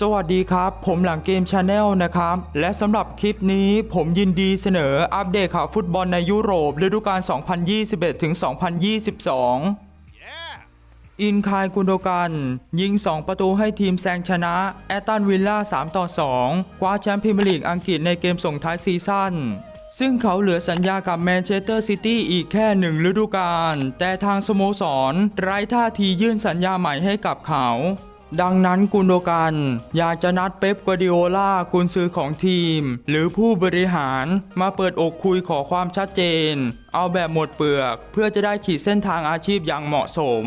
สวัสดีครับ ผมหลังเกมชาแนลนะครับ และสำหรับคลิปนี้ผมยินดีเสนออัปเดตข่าวฟุตบอลในยุโรปฤดูกาล 2021 ถึง 2022อินคายกุนโดกันยิง 2 ประตูให้ทีมแซงชนะ แอตตันวิลล่า 3 ต่อ 2 คว้าแชมป์พรีเมียร์ลีกอังกฤษในเกมส่งท้ายซีซั่น ซึ่งเขาเหลือสัญญากับแมนเชสเตอร์ซิตี้อีกแค่หนึ่งฤดูกาลแต่ทางสโมสรไร้ท่าทียื่นสัญญาใหม่ให้กับเขา ดังนั้นกุนโดกันอยากจะนัดเป๊ปกัวดิโอลากุนซือของทีม หรือผู้บริหารมาเปิดอกคุยขอความชัดเจน เอาแบบหมดเปลือก เพื่อจะได้ขีดเส้นทางอาชีพอย่างเหมาะสม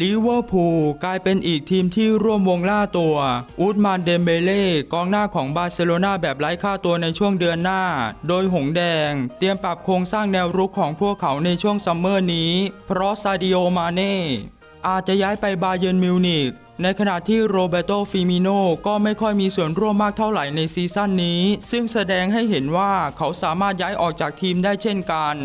ลิเวอร์พูลกลายเป็นอีกทีมที่ร่วมวงล่าตัว อูดมานเดมเบเล่กองหน้าของบาร์เซโลนาแบบไร้ค่าตัวในช่วงเดือนหน้า โดยหงแดง เตรียมปรับโครงสร้างแนวรุกของพวกเขาในช่วงซัมเมอร์นี้ เพราะซาดิโอมาเน่อาจจะย้ายไปบาเยิร์นมิวนิก ในขณะที่โรเบโตฟิมิโนก็ไม่ค่อยมีส่วนร่วมมากเท่าไหร่ในซีซั่นนี้ ซึ่งแสดงให้เห็นว่าเขาสามารถย้ายออกจากทีมได้เช่นกัน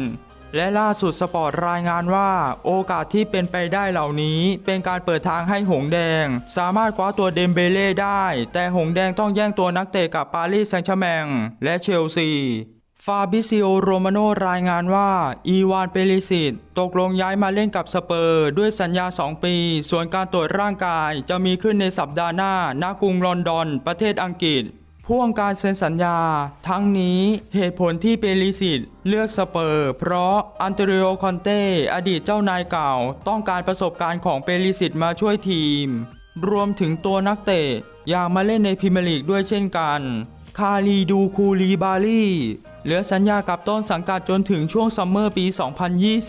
และล่าสุดสปอร์ตรายงานว่าโอกาสที่เป็นไปได้เหล่านี้ เป็นการเปิดทางให้หงแดง สามารถคว้าตัวเดมเบเล่ได้ แต่หงแดงต้องแย่งตัวนักเตะกับปารีสแซงต์แชร์แมงและเชลซี ฟาบิซิโอโรมาโนรายงานว่า อีวานเปริสิตตกลงย้ายมาเล่นกับสเปอร์ ด้วยสัญญา 2 ปี ส่วนการตรวจร่างกายจะมีขึ้นในสัปดาห์หน้าณกรุงลอนดอน ประเทศอังกฤษพ่วงการเซ็นสัญญา ทั้งนี้เหตุผลที่เปริสิตเลือกสเปอร์ เพราะอันเตริโอคอนเตอดีตเจ้านายเก่า ต้องการประสบการณ์ของเปริสิตมาช่วยทีม รวมถึงตัวนักเตะอยากมาเล่นในพรีเมียร์ลีกด้วยเช่นกัน คาลีดูคูลีบาลีเหลือสัญญากับต้นสังกัดจนถึงช่วงซัมเมอร์ปี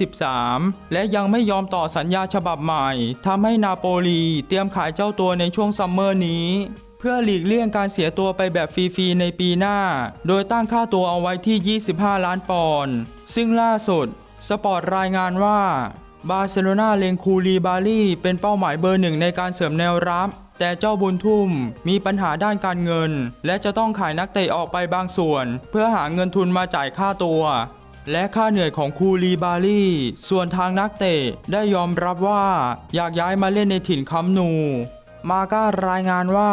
2023 และยังไม่ยอมต่อสัญญาฉบับใหม่ทำให้นาโปลีเตรียมขายเจ้าตัวในช่วงซัมเมอร์นี้ เพื่อหลีกเลี่ยงการเสียตัวไปแบบฟรีๆในปีหน้า โดยตั้งค่าตัวเอาไว้ที่ 25 ล้านปอนด์ซึ่งล่าสุด สปอร์ตรายงานว่า บาร์เซโลนาเลงคูลีบาลีเป็นเป้าหมายเบอร์หนึ่งในการเสริมแนวรับ แต่เจ้าบุญทุ่มมีปัญหาด้านการเงิน และจะต้องขายนักเตะออกไปบางส่วน เพื่อหาเงินทุนมาจ่ายค่าตัว และค่าเหนื่อยของคูลีบาลีส่วนทางนักเตะได้ยอมรับว่าอยากย้ายมาเล่นในถิ่นคัมนู มาก้ารายงานว่า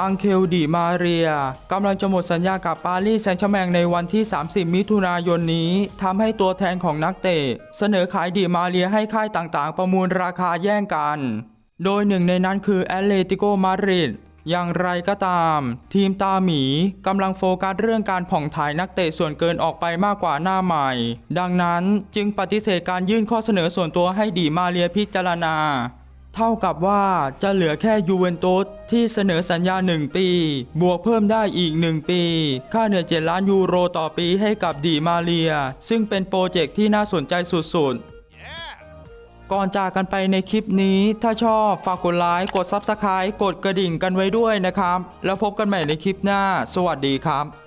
อังเคลดิมาเรียกำลังจะหมดสัญญากับปารีสแซงต์แชร์แมงในวันที่ 30 มิถุนายนนี้ทำให้ตัวแทนของนักเตะ เสนอขายดิมาเรียให้ค่ายต่างๆ ประมูลราคาแย่งกัน โดยหนึ่งในนั้นคือแอตเลติโกมาดริดอย่างไรก็ตาม ทีมตาหมีกำลังโฟกัสเรื่องการผ่องถ่ายนักเตะส่วนเกินออกไปมากกว่าหน้าใหม่ ดังนั้นจึงปฏิเสธการยื่นข้อเสนอส่วนตัวให้ดีมาเรียพิจารณา เท่ากับว่าจะเหลือแค่ยูเวนตุสที่เสนอสัญญา 1 ปี บวกเพิ่มได้อีก 1 ปี ค่าเหนื่อย7ล้านยูโรต่อปีให้กับดีมาเรีย ซึ่งเป็นโปรเจกต์ที่น่าสนใจสุดๆก่อนจากกันไปในคลิปนี้ ถ้าชอบฝากกดไลค์ กด Subscribe กดกระดิ่งกันไว้ด้วยนะครับ แล้วพบกันใหม่ในคลิปหน้า สวัสดีครับ